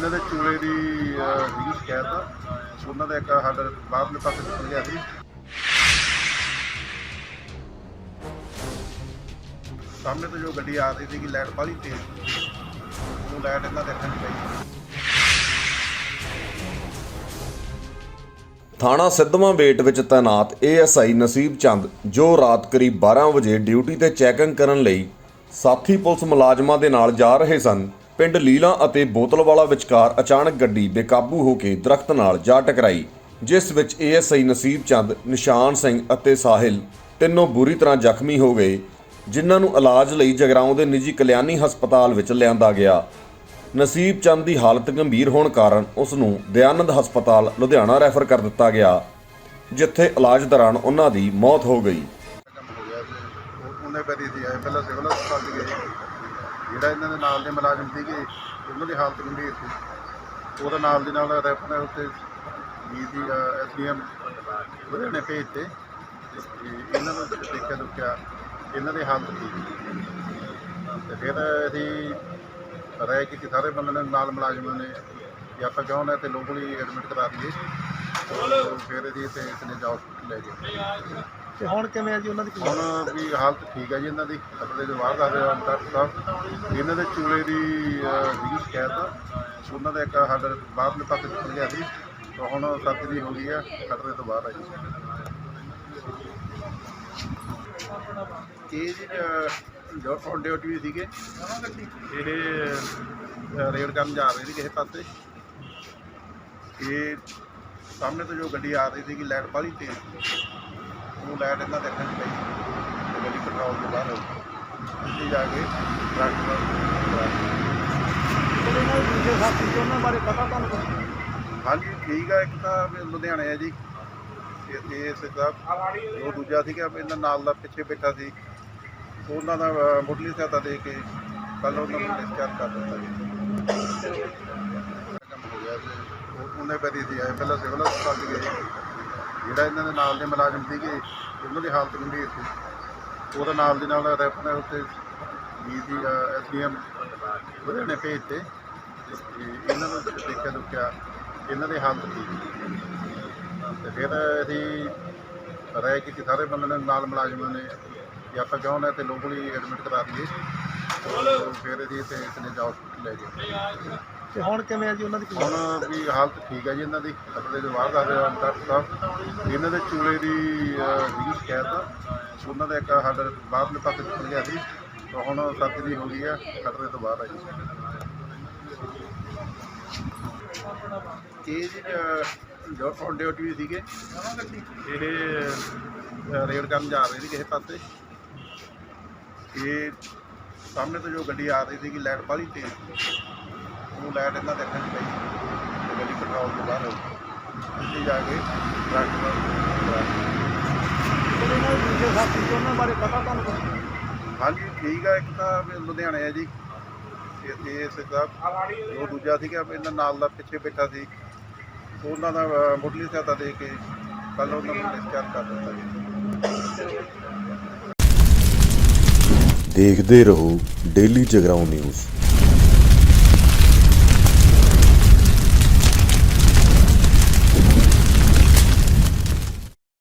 ਇਹਨਾਂ ਦੇ ਚੂਲੇ ਦੀ ਅਹ, ਸੀਗੀ ਸ਼ਿਕਾਇਤ ਉਹਨਾਂ ਦਾ ਇੱਕ ਸਾਡੇ ਬਾਹਰਲੇ ਪਾਸੇ ਨਿਕਲ ਗਿਆ ਸੀ। ਸਾਹਮਣੇ ਤੋਂ ਜੋ ਗੱਡੀ ਆ ਰਹੀ ਸੀਗੀ ਲਾਈਟ ਬਾਹਲੀ ਤੇਜ਼ ਉਹ ਲਾਈਟ ਇਹਨਾਂ ਦੇ ਅੱਖਾਂ ਪਈ ਥਾਣਾ ਸਿੱਧਵਾਂ ਬੇਟ ਵਿੱਚ ਤੈਨਾਤ ਏਐਸਆਈ ਨਸੀਬ ਚੰਦ ਜੋ ਰਾਤ ਕਰੀਬ 12 ਵਜੇ ਡਿਊਟੀ ਤੇ ਚੈਕਿੰਗ ਕਰਨ ਲਈ ਸਾਥੀ ਪੁਲਿਸ ਮੁਲਾਜ਼ਮਾਂ ਦੇ ਨਾਲ ਜਾ ਰਹੇ ਸਨ। ਪਿੰਡ ਲੀਲਾ ਅਤੇ ਬੋਤਲਵਾਲਾ ਵਿਚਕਾਰ ਅਚਾਨਕ ਗੱਡੀ ਬੇਕਾਬੂ ਹੋ ਕੇ ਦਰਖਤ ਨਾਲ ਜਾ ਟਕਰਾਈ, ਜਿਸ ਵਿੱਚ ਏਐਸਆਈ ਨਸੀਬ ਚੰਦ, ਨਿਸ਼ਾਨ ਸਿੰਘ ਅਤੇ ਸਾਹਿਲ ਤਿੰਨੋਂ ਬੁਰੀ ਤਰ੍ਹਾਂ ਜ਼ਖਮੀ ਹੋ ਗਏ, ਜਿਨ੍ਹਾਂ ਨੂੰ ਇਲਾਜ ਲਈ ਜਗਰਾਉਂ ਦੇ ਨਿੱਜੀ ਕਲਿਆਣੀ ਹਸਪਤਾਲ ਵਿੱਚ ਲਿਆਂਦਾ ਗਿਆ। ਨਸੀਬ ਚੰਦ ਦੀ ਹਾਲਤ ਗੰਭੀਰ ਹੋਣ ਕਾਰਨ ਉਸ ਨੂੰ ਦਿਆਨੰਦ ਹਸਪਤਾਲ, ਲੁਧਿਆਣਾ ਰੈਫਰ ਕਰ ਦਿੱਤਾ ਗਿਆ, ਜਿੱਥੇ ਇਲਾਜ ਦੌਰਾਨ ਉਹਨਾਂ ਦੀ ਮੌਤ ਹੋ ਗਈ। ਉਹਨੇ ਪੈਰੀ ਸੀ ਆਏ, ਪਹਿਲਾਂ ਸਿਵਲ ਹਸਪਤਾਲ ਗਏ। ਜਿਹੜਾ ਇਹਨਾਂ ਦੇ ਨਾਲ ਦੇ ਮੁਲਾਜ਼ਮ ਸੀਗੇ, ਉਹਨਾਂ ਦੀ ਹਾਲਤ ਗੰਭੀਰ ਸੀ। ਉਹਦੇ ਨਾਲ ਦੀ ਨਾਲ ਰੈਫਰ ਉੱਤੇ ਜੀ ਦੀ ਐਸਡੀਐਮ ਲੁਧਿਆਣੇ ਭੇਜ ਤੇ ਤੇ ਇਹਨਾਂ ਨੂੰ ਦੇਖਿਆ ਦੁੱਖਿਆ, ਇਹਨਾਂ ਦੀ ਹਾਲਤ ਠੀਕ ਸੀ। ਤੇ ਫਿਰ ਅਸੀਂ ਰਾਏ ਕੀਤੀ ਸਾਰੇ ਬੰਦੇ ਨੇ ਨਾਲ ਮੁਲਾਜ਼ਮਾਂ ਨੇ, ਵੀ ਆਪਾਂ ਕਿਉਂ ਨਾ ਤੇ ਲੋਕਲੀ ਐਡਮਿਟ ਕਰਾ ਦਈਏ। ਫਿਰ ਅਸੀਂ ਤੇ ਇਤਨੇ ਜਾ ਲੈ ਗਏ ਤੇ ਹੁਣ ਕਿਵੇਂ ਆ ਜੀ ਉਹਨਾਂ ਦੀ ਹੁਣ ਵੀ ਹਾਲਤ ਠੀਕ ਹੈ ਜੀ ਇਹਨਾਂ ਦੀ ਖਤਰੇ ਦੇ ਬਾਹਰ ਦੱਸ ਰਿਹਾ ਡਾਕਟਰ ਸਾਹਿਬ ਇਹਨਾਂ ਦੇ ਚੂਲੇ ਦੀ ਅਹ, ਸੀਗੀ ਸ਼ਿਕਾਇਤ ਉਹਨਾਂ ਦਾ ਇੱਕ ਸਾਡੇ ਬਾਹਰਲੇ ਪਾਸੇ ਨਿਕਲ ਗਿਆ ਸੀ ਤਾਂ ਹੁਣ ਸਰਜਰੀ ਹੋ ਗਈ ਹੈ ਖਤਰੇ ਤੋਂ ਬਾਹਰ ਹੈ ਜੀ। ਇਹ ਜੀ ਅਹ, ਜੋ ਔਨ ਡਿਊਟੀ ਸੀਗੇ ਇਹ ਅਹ, ਰੇਡ ਕਰਨ ਜਾ ਰਹੇ ਸੀ ਕਿਸੇ ਪਾਸੇ। ਇਹ ਸਾਹਮਣੇ ਤੋਂ ਜੋ ਗੱਡੀ ਆ ਰਹੀ ਸੀਗੀ ਲਾਈਟ ਬਾਹਲੀ ਤੇਜ਼। ਸੀ ਉਹ ਲਾਈਟ ਇਹਨਾਂ ਦੇ ਅੱਖਾਂ 'ਚ ਪਈ ਤੇ ਗੱਡੀ ਕੰਟਰੋਲ ਤੋਂ ਬਾਹਰ ਹੋ ਗਈ। ਇੱਥੇ ਜਾ ਕੇ ਟਰੱਕ ਨਾਲ ਜਿਹੜੇ ਨਾਲ ਦੂਜੇ ਸਾਥੀ ਸੀ ਉਹਨਾਂ ਬਾਰੇ ਪਤਾ ਤੁਹਾਨੂੰ ਕੁਛ? ਹਾਂਜੀ ਠੀਕ ਆ ਇੱਕ ਤਾਂ ਵੀ ਲੁਧਿਆਣੇ ਆ ਜੀ। ਤੇ ਇਹ ਸਿੱਧਾ ਉਹ ਦੂਜਾ ਸੀਗਾ ਵੀ ਇਹਨਾਂ ਨਾਲ ਦਾ ਪਿੱਛੇ ਬੈਠਾ ਸੀ। ਉਹਨਾਂ ਦਾ ਅਹ, ਮੁੱਢਲੀ ਸਹਾਇਤਾ ਦੇ ਕੇ ਕੱਲ ਉਹਨਾਂ ਨੂੰ ਡਿਸਚਾਰਜ ਕਰ ਦਿੱਤਾ ਜੀ। ਕੰਮ ਹੋ ਗਿਆ ਤੇ ਉਹ- ਉਹਨੇ ਪੈਰੀ ਸੀ ਆਏ ਪਹਿਲਾਂ ਸਿਵਲ ਹਸਪਤਾਲ 'ਚ ਗਏ। ਜਿਹੜਾ ਇਹਨਾਂ ਦੇ ਨਾਲ ਦੇ ਮੁਲਾਜ਼ਮ ਸੀਗੇ, ਉਹਨਾਂ ਦੀ ਹਾਲਤ ਗੰਭੀਰ ਸੀ। ਉਹਦਾ ਨਾਲ ਦੀ ਨਾਲ ਰੈਫਰ ਨੇ ਉੱਤੇ ਜੀ ਦੀ ਐਸਡੀਐਮ ਨੇ ਭੇਜ ਤੇ ਤੇ ਇਹਨਾਂ ਨੂੰ ਦੇਖਿਆ ਦੁੱਖਿਆ, ਇਹਨਾਂ ਦੀ ਹਾਲਤ ਠੀਕ ਸੀ। ਤੇ ਫਿਰ ਅਸੀਂ ਰਾਏ ਕੀਤੀ ਸਾਰੇ ਬੰਦੇ ਨੇ, ਨਾਲ ਮੁਲਾਜ਼ਮਾਂ ਨੇ। ਵੀ ਆਪਾਂ ਕਿਉਂ ਨਾ ਤੇ ਲੋਕਲੀ ਐਡਮਿਟ ਕਰਾ ਦਈਏ। ਤੇ ਫਿਰ ਅਸੀਂ ਇੱਥੇ ਇਤਨੇ ਜਾ ਲੈ ਗਏ ਤੇ ਹੁਣ ਕਿਵੇਂ ਆ ਜੀ ਉਹਨਾਂ ਦੀ ਹੁਣ ਵੀ ਹਾਲਤ ਠੀਕ ਹੈ ਜੀ ਇਹਨਾਂ ਦੀ ਖਤਰੇ ਦੇ ਬਾਹਰ ਦੱਸ ਰਿਹਾ ਡਾਕਟਰ ਸਾਹਿਬ ਇਹਨਾਂ ਦੇ ਚੂਲੇ ਦੀ ਅਹ, ਸ਼ਿਕਾਇਤ ਉਹਨਾਂ ਦਾ ਇੱਕ ਹੱਡ ਬਾਹਰਲੇ ਪਾਸੇ ਨਿਕਲ ਗਿਆ ਸੀ ਤਾਂ ਹੁਣ ਸਰਜਰੀ ਹੋ ਗਈ ਹੈ ਖਤਰੇ ਤੋਂ ਬਾਹਰ ਆ ਜੀ। ਇਹ ਜੀ ਅਹ, ਜੋ ਔਨ ਡਿਊਟੀ ਸੀਗੇ ਇਹ ਅਹ, ਰੇਡ ਕਰਨ ਜਾ ਰਹੇ ਸੀ ਕਿਸੇ ਪਾਸੇ। ਇਹ ਸਾਹਮਣੇ ਤੋਂ ਜੋ ਗੱਡੀ ਆ ਰਹੀ ਸੀਗੀ ਲਾਈਟ ਬਾਹਲੀ ਤੇਜ਼ ਉਹ ਲਾਈਟ ਇਹਨਾਂ ਦੇ ਅੱਖਾਂ 'ਚ ਪਈ। ਤੇ ਗੱਡੀ ਕੰਟਰੋਲ ਤੋਂ ਬਾਹਰ ਹੋ ਗਈ। ਇੱਥੇ ਜਾ ਕੇ ਟਰੱਕ ਦੂਜੇ ਸਾਥੀ ਸੀ ਉਹਨਾਂ ਬਾਰੇ ਪਤਾ ਤੁਹਾਨੂੰ ਕੁਛ? ਹਾਂਜੀ ਠੀਕ ਆ ਇੱਕ ਤਾਂ ਵੀ ਲੁਧਿਆਣੇ ਆ ਜੀ। ਤੇ ਇਹ ਸਿੱਧਾ ਉਹ ਦੂਜਾ ਸੀਗਾ ਵੀ ਇਹਨਾਂ ਨਾਲ ਦਾ ਪਿੱਛੇ ਬੈਠਾ ਸੀ। ਉਹਨਾਂ ਦਾ ਅਹ, ਮੁੱਢਲੀ ਸਹਾਇਤਾ ਦੇ ਕੇ ਕੱਲ ਉਹਨਾਂ ਨੂੰ ਡਿਸਚਾਰਜ ਕਰ ਦਿੱਤਾ ਜੀ। ਦੇਖਦੇ ਰਹੋ ਡੇਲੀ ਜਗਰਾਉਂ ਨਿਊਜ਼।